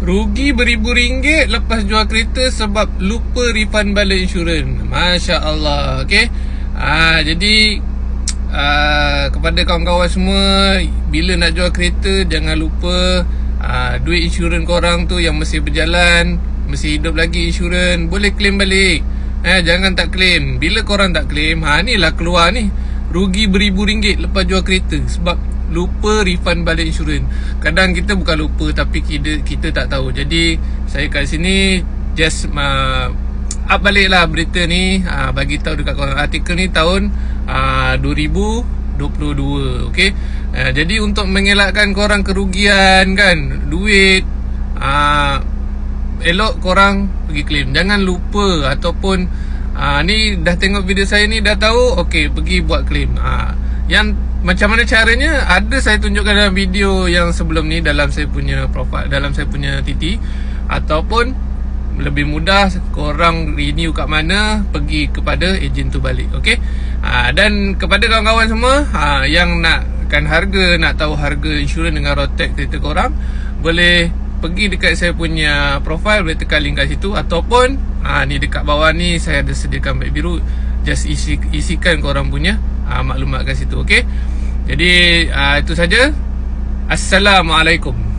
Rugi beribu ringgit lepas jual kereta sebab lupa refund balik insurans. Masya Allah. Okay. Ah, jadi ah, kepada kawan-kawan semua, bila nak jual kereta jangan lupa ah, duit insurans korang tu yang masih berjalan, masih hidup lagi insurans, boleh claim balik. Eh, jangan tak claim. Bila korang tak claim, ha ni lah keluar ni. Rugi beribu ringgit lepas jual kereta sebab lupa refund balik insurans. Kadang kita bukan lupa tapi kita kita tak tahu. Jadi saya kat sini just uh, up balik lah berita ni. Uh, bagi tahu dekat korang. Artikel ni tahun uh, 2022 okey? Uh, jadi untuk mengelakkan korang kerugian kan duit uh, elok korang pergi claim. Jangan lupa ataupun uh, ni dah tengok video saya ni dah tahu okey pergi buat claim. Uh, yang macam mana caranya ada saya tunjukkan dalam video yang sebelum ni dalam saya punya profile dalam saya punya TT ataupun lebih mudah korang renew kat mana pergi kepada ejen tu balik okey? Ha, dan kepada kawan-kawan semua ha, yang nakkan harga nak tahu harga insurans dengan Rotek kereta korang boleh pergi dekat saya punya profile boleh tekan link kat situ ataupun ha, ni dekat bawah ni saya ada sediakan beg biru just isi isikan korang punya ha, maklumat kat situ okey? Jadi ha, itu saja. Assalamualaikum